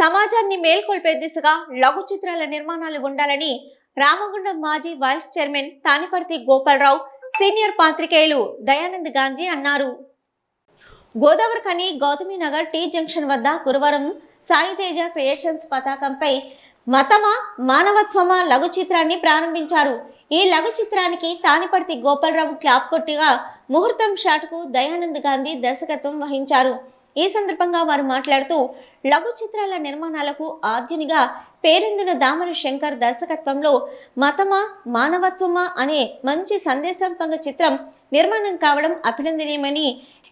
సమాజాన్ని మేల్కొల్పే దిశగా లఘు చిత్రాల నిర్మాణాలు ఉండాలని రామగుండం మాజీ vice chairman Taniparthi Gopalarao senior పాత్రికేయులు దయానంద్ గాంధీ అన్నారు. గోదావరి కని గౌతమి నగర్ టీ జంక్షన్ వద్ద గురువారం సాయితేజ క్రియేషన్స్ పతాకంపై మతమా మానవత్వమా లఘు చిత్రాన్ని ప్రారంభించారు. ఈ లఘు చిత్రానికి తానిపర్తి గోపాలరావు క్లాప్ కొట్టిగా ముహూర్తం షాట్కు దయానంద్ గాంధీ దర్శకత్వం వహించారు. ఈ సందర్భంగా వారు మాట్లాడుతూ లఘు చిత్రాల నిర్మాణాలకు ఆద్యునిగా పేరొందిన దామర శంకర్ దర్శకత్వంలో మతమా మానవత్వమా అనే మంచి సందేశాత్మక చిత్రం నిర్మాణం కావడం అభినందనీయమని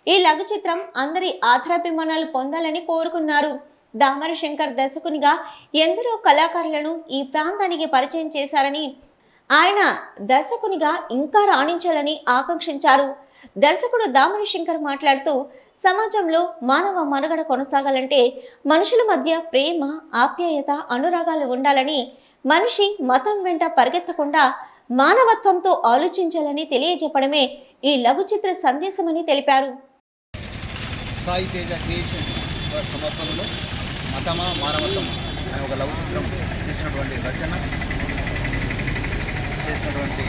ఈ లఘు చిత్రం అందరి ఆధారాభిమానాలు పొందాలని కోరుకున్నారు. దామర శంకర్ దర్శకునిగా ఎందరో కళాకారులను ఈ ప్రాంతానికి పరిచయం చేశారని ఆయన దర్శకునిగా ఇంకా రాణించాలని ఆకాంక్షించారు. దర్శకుడు దామర శంకర్ మాట్లాడుతూ సమాజంలో మానవ మనుగడ కొనసాగాలంటే మనుషుల మధ్య ప్రేమ ఆప్యాయత అనురాగాలు ఉండాలని మనిషి మతం వెంట పరిగెత్తకుండా మానవత్వంతో ఆలోచించాలని తెలియజెప్పడమే ఈ లఘు చిత్ర సందేశమని తెలిపారు. సాయి తేజ క్రియేషన్స్ సమర్పణలో మతమా మానవత్వం అనే ఒక లఘు చిత్రం చేసినటువంటి రచన చేసినటువంటి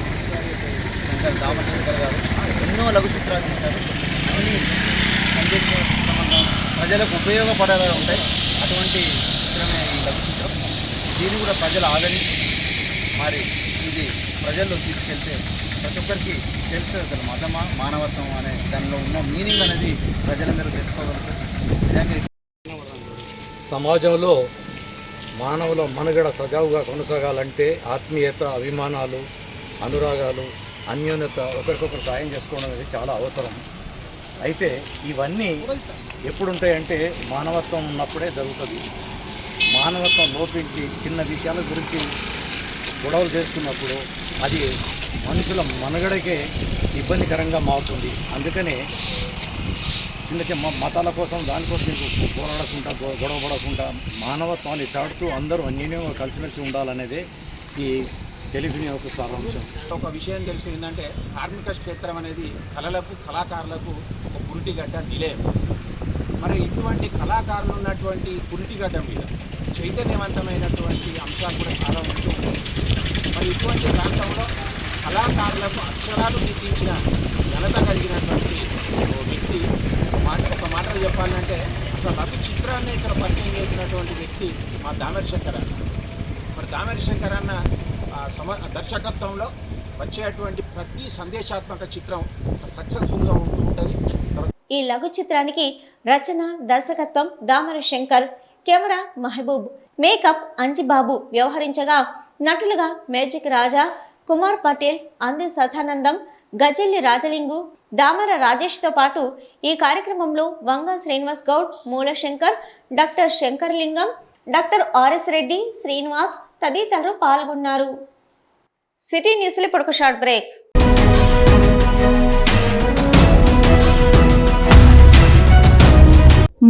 శంకర్ దామర్ గారు. ఎన్నో లఘు చిత్రాలు తీశారు. అన్ని సందేశ ప్రజలకు ఉపయోగపడేలా ఉంటాయి. అటువంటి చిత్రమే ఈ లఘు చిత్రం. దీన్ని కూడా ప్రజలు ఆదరించి మరి ఇది ప్రజల్లో తీసుకెళ్తే ప్రతి ఒక్కరికి తెలుస్తుంది అసలు మతమా మానవత్వం అనే దానిలో ఉన్న మీనింగ్ అనేది ప్రజలందరూ తెలుసుకోగలుగుతారు. సమాజంలో మానవుల మనుగడ సజావుగా కొనసాగాలంటే ఆత్మీయత అభిమానాలు అనురాగాలు అన్యోన్యత ఒకరికొకరు సాయం చేసుకోవడం అనేది చాలా అవసరం. అయితే ఇవన్నీ ఎప్పుడుంటాయంటే మానవత్వం ఉన్నప్పుడే జరుగుతుంది. మానవత్వం లోపించి చిన్న విషయాల గురించి గొడవలు చేసుకున్నప్పుడు అది మనుషుల మనుగడకే ఇబ్బందికరంగా మారుతుంది. అందుకనే చిన్న చిన్న మతాల కోసం దానికోసం మీకు పోరాడకుండా గొడవ పడకుండా మానవత్వాన్ని తాడుతూ అందరూ అన్యోన్యంగా కలిసిమెలిసి ఉండాలనేదే ఈ తెలివిని ఒక సారాంశం. ఒక విషయం తెలిసి ఏంటంటే కార్మిక క్షేత్రం అనేది కళలకు కళాకారులకు ఒక పురిటిగడ్డ నిలయం మరి ఇటువంటి కళాకారులు ఉన్నటువంటి పురిటిగడ్డ మీద చైతన్యవంతమైనటువంటి అంశాలు కూడా చాలా ఉంటూ మరి ఇటువంటి ప్రాంతంలో కళాకారులకు అక్షరాలు గుర్తించిన ఘనత కలిగినటువంటి వ్యక్తి ఒక మాట ఒక మాటలు చెప్పాలంటే అసలు అతి చిత్రాన్ని ఇక్కడ పరిచయం చేసినటువంటి వ్యక్తి మా దామర్ శంకర్ అన్న మరి దామరి శంకర్ అన్న సమ దర్శకత్వంలో వచ్చేటువంటి ప్రతి సందేశాత్మక చిత్రం సక్సెస్ఫుల్గా ఉంటూ ఉంటుంది. ఈ లఘు చిత్రానికి రచన దర్శకత్వం దామర శంకర్ కెమెరా మహబూబ్ మేకప్ అంజిబాబు వ్యవహరించగా నటులుగా మేజిక్ రాజా కుమార్ పటేల్ అంది సదానందం గజల్లి రాజలింగు దామర రాజేష్తో పాటు ఈ కార్యక్రమంలో Vanga Srinivas Goud Moolashankar doctor Shankar Lingam doctor RS Reddy Srinivas తదితరులు పాల్గొన్నారు. సిటీ న్యూస్లో ఇప్పుడు ఒక షార్ట్ బ్రేక్.